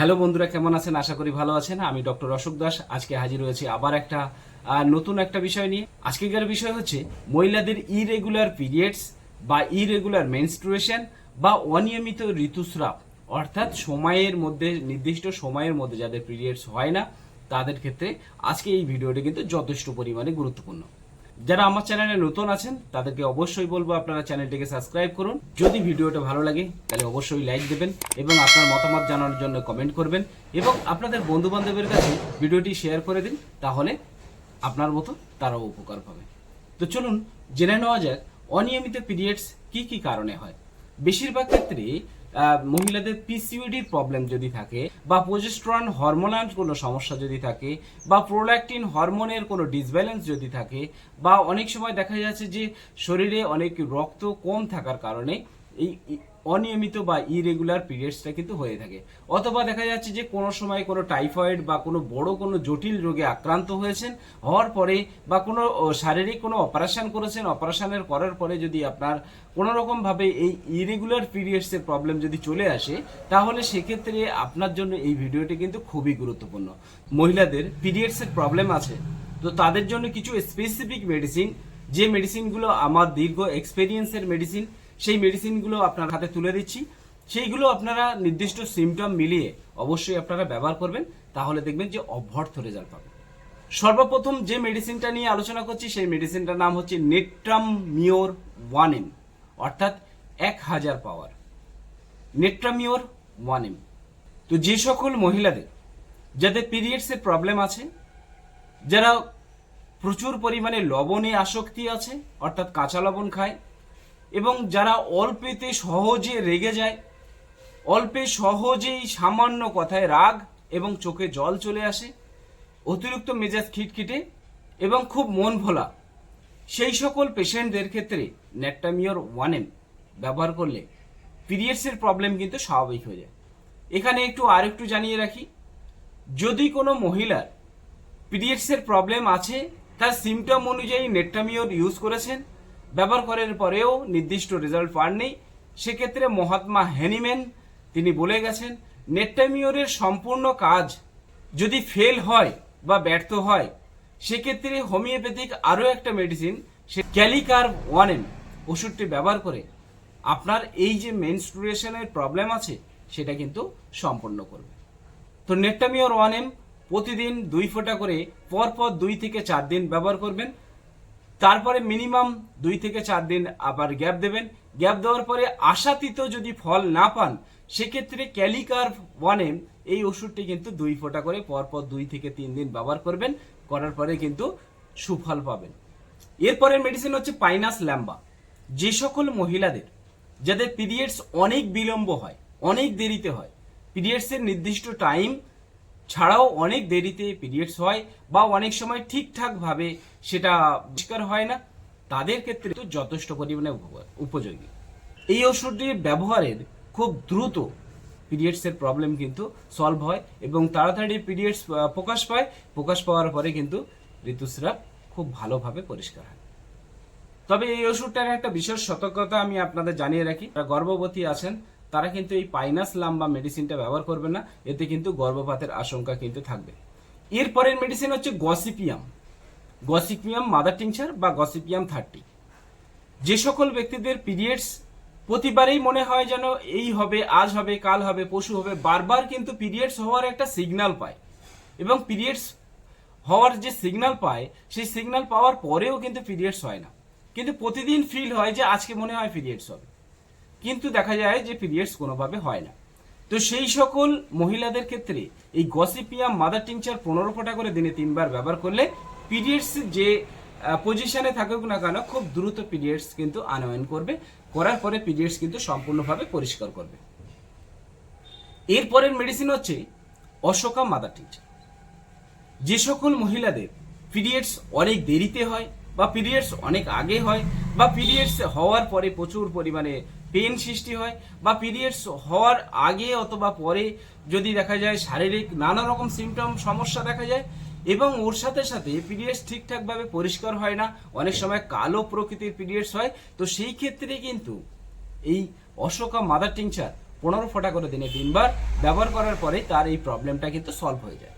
Hello বন্ধুরা, কেমন আছেন? আশা করি ভালো আছেন। আমি ডক্টর অশোক দাস। আজকে হাজির হয়েছি আবার একটা নতুন একটা বিষয় নিয়ে। আজকের বিষয় হচ্ছে মহিলাদের ইরেগুলার পিরিয়ডস বা ইরেগুলার মেনস্ট্রুয়েশন বা অনিয়মিত ঋতুস্রাব। অর্থাৎ সময়ের মধ্যে, নির্দিষ্ট সময়ের মধ্যে যাদের পিরিয়ডস হয় না, তাদের ক্ষেত্রে আজকে এই ভিডিওটি কিন্তু যথেষ্ট পরিমাণে গুরুত্বপূর্ণ। যারা আমার চ্যানেলে নতুন আছেন, তাদেরকে অবশ্যই বলব আপনারা চ্যানেলটিকে সাবস্ক্রাইব করুন। যদি ভিডিওটা ভালো লাগে, তাহলে অবশ্যই লাইক দেবেন এবং আপনার মতামত জানানোর জন্য কমেন্ট করবেন এবং আপনাদের বন্ধু বান্ধবের কাছে ভিডিওটি শেয়ার করে দিন, তাহলে আপনার মতো তারাও উপকার পাবে। তো চলুন, জেনে নেওয়া যাক, অনিয়মিত পিরিয়ডস কি কি কারণে হয়? বেশিরভাগ ক্ষেত্রে মহিলাদের পিসিওডির প্রবলেম যদি থাকে, বা প্রজেস্ট্রন হরমোনাল কোনো সমস্যা যদি থাকে, বা প্রোল্যাক্টিন হরমোনের কোনো ডিসব্যালেন্স যদি থাকে, বা অনেক সময় দেখা যাচ্ছে যে শরীরে অনেক রক্ত কম থাকার কারণে এই অনিয়মিত বা ইরেগুলার পিরিয়ডসটা কিন্তু হয়ে থাকে। অথবা দেখা যাচ্ছে যে কোনো সময় কোনো টাইফয়েড বা কোনো বড় কোনো জটিল রোগে আক্রান্ত হয়েছেন, হওয়ার পরে বা কোনো শারীরিক কোনো অপারেশন করেছেন অপারেশনের করার পরে যদি আপনার কোনো রকম ভাবে এই ইরেগুলার পিরিয়ডসের প্রবলেম যদি চলে আসে, তাহলে সেক্ষেত্রে আপনার জন্য এই ভিডিওটি কিন্তু খুবই গুরুত্বপূর্ণ। মহিলাদের পিরিয়ডসের প্রবলেম আছে, তো তাদের জন্য কিছু স্পেসিফিক মেডিসিন যে মেডিসিনগুলো আমার দীর্ঘ এক্সপেরিয়েন্সের মেডিসিন সেই মেডিসিনগুলো আপনার হাতে তুলে দিচ্ছি। সেইগুলো আপনারা নির্দিষ্ট সিমটম মিলিয়ে অবশ্যই আপনারা ব্যবহার করবেন, তাহলে দেখবেন যে অভ্যর্থ রেজাল্ট পাবেন। সর্বপ্রথম যে মেডিসিনটা নিয়ে আলোচনা করছি, সেই মেডিসিনটার নাম হচ্ছে নেট্রাম মিওর ওয়ান এম, অর্থাৎ এক হাজার পাওয়ার। নেট্রামিওর ওয়ান এম। তো যে সকল মহিলাদের, যাদের পিরিয়ডসের প্রবলেম আছে, যারা প্রচুর পরিমাণে লবণে আসক্তি আছে, অর্থাৎ কাঁচা লবণ খায় এবং যারা অল্পেতে সহজে রেগে যায়, অল্পে সহজেই সামান্য কথায় রাগ এবং চোখে জল চলে আসে, অতিরিক্ত মেজাজ খিটখিটে এবং খুব মন ভোলা। সেই সকল পেশেন্টদের ক্ষেত্রে ন্যাট্টামিওর ওয়ান এম ব্যবহার করলে পিরিয়ডসের প্রবলেম কিন্তু স্বাভাবিক হয়ে যায়। এখানে একটু আর একটু জানিয়ে রাখি, যদি কোনো মহিলার পিরিয়ডসের প্রবলেম আছে, তার সিমটম অনুযায়ী নেট্টামিওর ইউজ করেছেন ব্যবহার করার পরেও নির্দিষ্ট রেজাল্ট পাননি। সেক্ষেত্রে মহাত্মা হ্যানিম্যান তিনি বলে গেছেন নেট্টামিওরের সম্পূর্ণ কাজ যদি ফেল হয় বা ব্যর্থ হয়, সেক্ষেত্রে হোমিওপ্যাথিক আরও একটা মেডিসিন সে ক্যালিকার ওয়ান এম ওষুধটি ব্যবহার করে। আপনার এই যে মেনস্ট্রুয়েশনের প্রবলেম আছে, সেটা কিন্তু সম্পন্ন করবে। তো নেট্টামিওর ওয়ান এম প্রতিদিন দুই ফোঁটা করে, পরপর দুই থেকে চার দিন ব্যবহার করবেন। তারপরে মিনিমাম দুই থেকে চার দিন আবার গ্যাপ দেবেন। গ্যাপ দেওয়ার পরে আশাতীত যদি ফল না পান, সেক্ষেত্রে ক্যালিকার ওয়ান এই ওষুধটি কিন্তু দুই ফোঁটা করে পরপর দুই থেকে তিন দিন ব্যবহার করবেন, করার পরে কিন্তু সুফল পাবেন। এরপরের মেডিসিন হচ্ছে পাইনাস ল্যাম্বা। যে সকল মহিলাদের, যাদের পিরিয়ডস অনেক বিলম্ব হয়, অনেক দেরিতে হয় পিরিয়ডসের নির্দিষ্ট টাইম ছাড়াও অনেক দেরিতে পিরিয়ডস হয় বা অনেক সময় ঠিকঠাক ভাবে সেটা পরিষ্কার হয় না, তাদের ক্ষেত্রে তো যথেষ্ট পরিমাণে উপযোগী। এই ওষুধটির ব্যবহারের খুব দ্রুত পিরিয়ডসের প্রবলেম কিন্তু সলভ হয় এবং তাড়াতাড়ি পিরিয়ডস প্রকাশ পায়। প্রকাশ পাওয়ার পরে কিন্তু ঋতুস্রাব খুব ভালোভাবে পরিষ্কার হয়। তবে এই ওষুধটার একটা বিশেষ সতর্কতা আমি আপনাদের জানিয়ে রাখি। গর্ভবতী আছেন তারা কিন্তু এই পাইনাস লাম্বা মেডিসিনটা ব্যবহার করবে না, এতে কিন্তু গর্ভপাতের আশঙ্কা কিন্তু থাকবে। এরপরের মেডিসিন হচ্ছে গসিপিয়াম গসিপিয়াম মাদার টিংচার বা গসিপিয়াম থার্টি যে সকল ব্যক্তিদের পিরিয়ডস প্রতিবারেই মনে হয় যেন এই হবে, আজ হবে, কাল হবে, পশু হবে, বারবার কিন্তু পিরিয়ডস হওয়ার একটা সিগনাল পায়। এবং পিরিয়ডস হওয়ার যে সিগনাল পায়, সেই সিগনাল পাওয়ার পরেও কিন্তু পিরিয়ডস হয় না। কিন্তু প্রতিদিন ফিল হয় যে আজকে মনে হয় পিরিয়ডস হবে। কিন্তু দেখা যায় যে পিরিয়ডস কোনোভাবে হয় না। তো সেই সকল মহিলাদের ক্ষেত্রে এই গসিপিয়াম মাদার টিংচার পনেরো ফোঁটা করে দিনে তিনবার ব্যবহার করলে পিরিয়ডস যে পজিশনে থাকুক না কেন খুব দ্রুত পিরিয়ডস কিন্তু আনয়ন করবে। করার পরে পিরিয়ডস কিন্তু সম্পূর্ণভাবে পরিষ্কার করবে। এরপরের মেডিসিন হচ্ছে অশোকা মাদার টিংচার যে সকল মহিলাদের পিরিয়ডস অনেক দেরিতে হয় বা পিরিয়ডস অনেক আগে হয় বা পিরিয়ডস হওয়ার পরে প্রচুর পরিমাণে পেন সৃষ্টি হয় বা পিরিয়ডস হওয়ার আগে অথবা পরে যদি দেখা যায় শারীরিক নানা রকম সিমটম সমস্যা দেখা যায় এবং ওর সাথে সাথে পিরিয়ডস ঠিকঠাকভাবে পরিষ্কার হয় না, অনেক সময় কালো প্রকৃতির পিরিয়ডস হয়, তো সেই ক্ষেত্রে কিন্তু এই অশোকা মাদার টিংচার পনেরো ফোঁটা করে দিনে তিনবার ব্যবহার করার পরে তার এই প্রবলেমটা কিন্তু সলভ হয়ে যায়।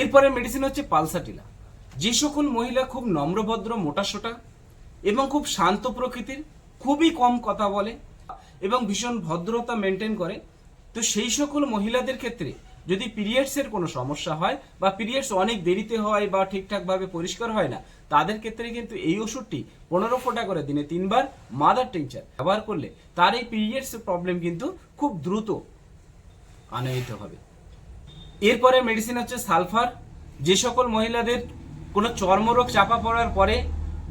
এরপরে মেডিসিন হচ্ছে পালসাটিলা। যে সকল মহিলা খুব নম্রভদ্র, মোটাসোটা এবং খুব শান্ত প্রকৃতির, খুবই কম কথা বলে এবং ভীষণ ভদ্রতা মেনটেন করে। তো সেই সকল মহিলাদের ক্ষেত্রে যদি পিরিয়ডসের কোনো সমস্যা হয় বা পিরিয়ডস অনেক দেরিতে হয় বা ঠিকঠাকভাবে পরিষ্কার হয় না, তাদের ক্ষেত্রে কিন্তু এই ওষুধটি পনেরো ফোঁটা করে দিনে তিনবার মাদার টিংচার ব্যবহার করলে তার এই পিরিয়ডস প্রবলেম কিন্তু খুব দ্রুত আনয়িত হবে। এরপরে মেডিসিন হচ্ছে সালফার যে সকল মহিলাদের কোনো চর্মরোগ চাপা পড়ার পরে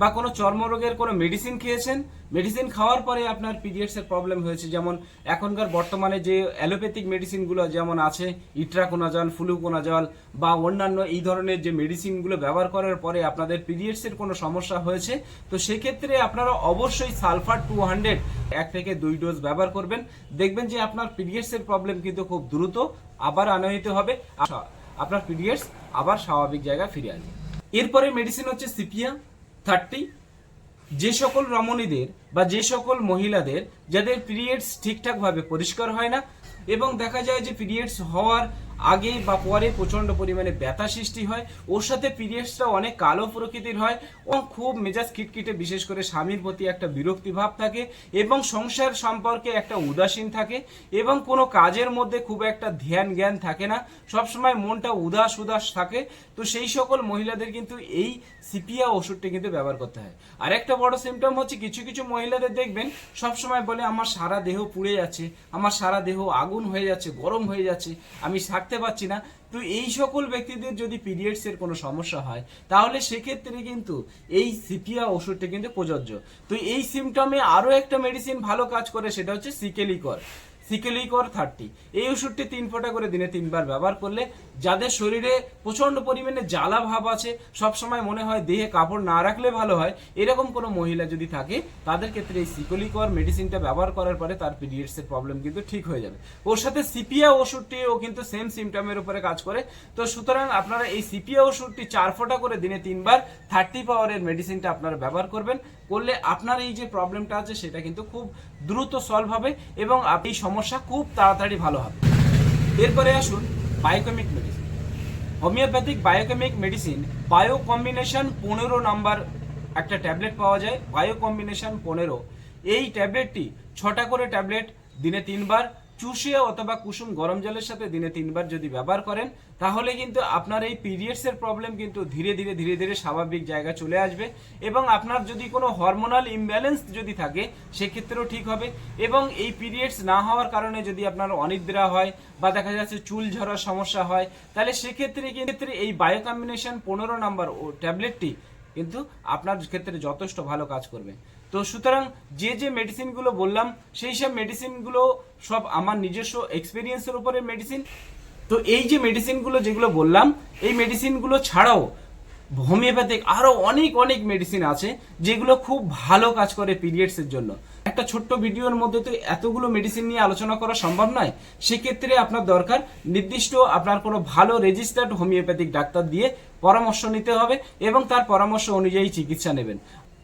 বা কোনো চর্মরোগের কোনো মেডিসিন খেয়েছেন মেডিসিন খাওয়ার পরে আপনার পিরিয়ডসের প্রবলেম হয়েছে, যেমন এখনকার বর্তমানে যে অ্যালোপ্যাথিক মেডিসিনগুলো যেমন আছে, ইট্রাকোনাজল, ফ্লুকোনাজল বা অন্যান্য এই ধরনের যে মেডিসিনগুলো ব্যবহার করার পরে আপনাদের পিরিয়ডসের কোনো সমস্যা হয়েছে, তো সেক্ষেত্রে আপনারা অবশ্যই সালফার টু হান্ড্রেড এক থেকে দুই ডোজ ব্যবহার করবেন। দেখবেন যে আপনার পিরিয়ডসের প্রবলেম কিন্তু খুব দ্রুত আবার আনয়িত হবে আপনার পিরিয়ডস আবার স্বাভাবিক জায়গায় ফিরে আসবে। এরপরে মেডিসিন হচ্ছে সিপিয়া থার্টি যে সকল রমণীদের বা যে সকল মহিলাদের যাদের পিরিয়ডস ঠিকঠাকভাবে পরিষ্কার হয় না এবং দেখা যায় যে পিরিয়ডস হওয়ার আগে বা পরে প্রচণ্ড পরিমাণে ব্যথা সৃষ্টি হয়, ওর সাথে পিরিয়ডসটা অনেক কালো প্রকৃতির হয় ও খুব মেজাজ খিটখিটে বিশেষ করে স্বামীর প্রতি একটা বিরক্তি ভাব থাকে এবং সংসার সম্পর্কে একটা উদাসীন থাকে এবং কোনো কাজের মধ্যে খুব একটা ধ্যান জ্ঞান থাকে না। সবসময় মনটা উদাস উদাস থাকে। তো সেই সকল মহিলাদের কিন্তু এই সিপিয়া ওষুধটি কিন্তু ব্যবহার করতে হয়। আর একটা বড় সিমটম হচ্ছে কিছু কিছু মহিলাদের দেখবেন, সবসময় বলে, আমার সারা দেহ পুড়ে যাচ্ছে, আমার সারা দেহ আগুন হয়ে যাচ্ছে, গরম হয়ে যাচ্ছে, আমি থাকতে পারছি না। তো এই সকল ব্যক্তিদের যদি পিরিয়ডসের কোনো সমস্যা হয়, তাহলে সেক্ষেত্রে কিন্তু এই সিপিয়া ওষুধটা কিন্তু প্রযোজ্য। তো এই সিমটমে আরও একটা মেডিসিন ভালো কাজ করে, সেটা হচ্ছে সিকেলিকর। সিকেলিকর থার্টি এই ওষুধটি তিন ফোঁটা করে দিনে তিনবার ব্যবহার করলে যাদের শরীরে প্রচণ্ড পরিমাণে জ্বালা ভাব আছে, সবসময় মনে হয় দেহে কাপড় না রাখলে ভালো হয়। এরকম কোনো মহিলা যদি থাকে, তাদের ক্ষেত্রে এই সিকোলিকর মেডিসিনটা ব্যবহার করার পরে তার পিরিয়ডসের প্রবলেম কিন্তু ঠিক হয়ে যাবে। ওর সাথে সিপিয়া ওষুধটিও কিন্তু সেম সিমটমের উপরে কাজ করে। তো সুতরাং আপনারা এই সিপিয়া ওষুধটি চার ফোঁটা করে দিনে তিনবার থার্টি পাওয়ারের মেডিসিনটা আপনারা ব্যবহার করবেন। করলে আপনার এই যে প্রবলেমটা আছে, সেটা কিন্তু খুব দ্রুত সলভ হবে এবং এই সমস্যা খুব তাড়াতাড়ি ভালো হবে। এরপরে আসুন biochemic medicine homeopathic biochemic medicine bio combination পনেরো নাম্বার একটা ট্যাবলেট পাওয়া যায় বায়ো কম্বিনেশন পনেরো। এই ট্যাবলেটটি ছটা করে ট্যাবলেট দিনে তিনবার চুষিয়ে অথবা কুসুম গরম জলের সাথে দিনে তিনবার যদি ব্যবহার করেন, তাহলে কিন্তু আপনার এই পিরিয়ডসের প্রবলেম কিন্তু ধীরে ধীরে ধীরে ধীরে স্বাভাবিক জায়গায় চলে আসবে এবং আপনার যদি কোনো হরমোনাল ইমব্যালেন্স যদি থাকে, সেক্ষেত্রেও ঠিক হবে এবং এই পিরিয়ডস না হওয়ার কারণে যদি আপনার অনিদ্রা হয় বা দেখা যাচ্ছে চুল ঝরার সমস্যা হয়, তাহলে সেক্ষেত্রে কিন্তু এই বায়ো কম্বিনেশন পনেরো নাম্বার ও ট্যাবলেটটি কিন্তু আপনার ক্ষেত্রে যথেষ্ট ভালো কাজ করবে। তো সুতরাং যে যে মেডিসিনগুলো বললাম, সেই সব মেডিসিনগুলো সব আমার নিজস্ব এক্সপিরিয়েন্সের উপরে মেডিসিন তো এই যে মেডিসিনগুলো যেগুলো বললাম, এই মেডিসিনগুলো ছাড়াও হোমিওপ্যাথিক আরও অনেক অনেক মেডিসিন আছে, যেগুলো খুব ভালো কাজ করে পিরিয়ডস এর জন্য। একটা ছোট্ট ভিডিওর মধ্যে তো এতগুলো মেডিসিন নিয়ে আলোচনা করা সম্ভব নয়, সেক্ষেত্রে আপনার দরকার নির্দিষ্ট আপনার কোনো ভালো রেজিস্টার্ড হোমিওপ্যাথিক ডাক্তার দিয়ে পরামর্শ নিতে হবে এবং তার পরামর্শ অনুযায়ী চিকিৎসা নেবেন।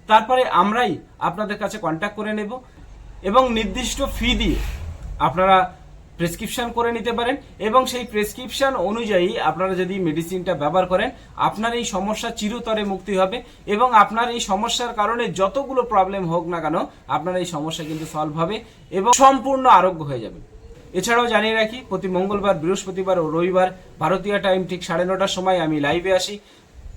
তারপরে আমরাই আপনাদের কাছে কন্ট্যাক্ট করে নেব এবং নির্দিষ্ট ফি দিয়ে আপনারা প্রেসক্রিপশন করে নিতে পারেন এবং সেই প্রেসক্রিপশন অনুযায়ী আপনারা যদি মেডিসিনটা ব্যবহার করেন, আপনার এই সমস্যা চিরতরে মুক্তি হবে এবং আপনার এই সমস্যার কারণে যতগুলো প্রবলেম হোক না কেন, আপনার এই সমস্যা কিন্তু সলভ হবে এবং সম্পূর্ণ আরোগ্য হয়ে যাবে। এছাড়াও জানিয়ে রাখি, প্রতি মঙ্গলবার, বৃহস্পতিবার ও রবিবার ভারতীয় টাইম ঠিক সাড়ে নটার সময় আমি লাইভে আসি।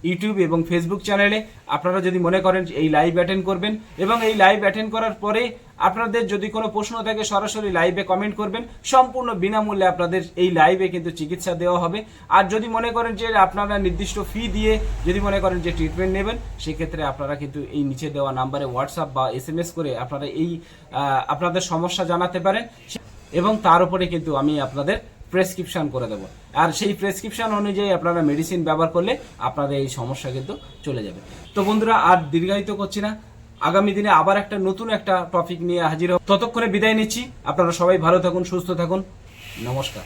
ইউটিউব এবং ফেসবুক চ্যানেলে আপনারা যদি মনে করেন এই লাইভ অ্যাটেন্ড করবেন এবং এই লাইভ অ্যাটেন্ড করার পরে আপনাদের যদি কোনো প্রশ্ন থাকে, সরাসরি লাইভে কমেন্ট করবেন। সম্পূর্ণ বিনামূল্যে আপনাদের এই লাইভে কিন্তু চিকিৎসা দেওয়া হবে। আর যদি মনে করেন যে আপনারা নির্দিষ্ট ফি দিয়ে যদি মনে করেন যে ট্রিটমেন্ট নেবেন, সেক্ষেত্রে আপনারা কিন্তু এই নিচে দেওয়া নাম্বারে হোয়াটসঅ্যাপ বা এস এম এস করে আপনারা এই আপনাদের সমস্যা জানাতে পারেন। এবং তার উপরে কিন্তু আমি আপনাদের প্রেসক্রিপশন করে দেবো। আর সেই প্রেসক্রিপশন অনুযায়ী আপনারা মেডিসিন ব্যবহার করলে আপনাদের এই সমস্যা কিন্তু চলে যাবে। তো বন্ধুরা, আর দীর্ঘায়িত করছি না। আগামী দিনে আবার একটা নতুন একটা টপিক নিয়ে হাজির হব। ততক্ষণে বিদায় নিচ্ছি। আপনারা সবাই ভালো থাকুন, সুস্থ থাকুন। নমস্কার।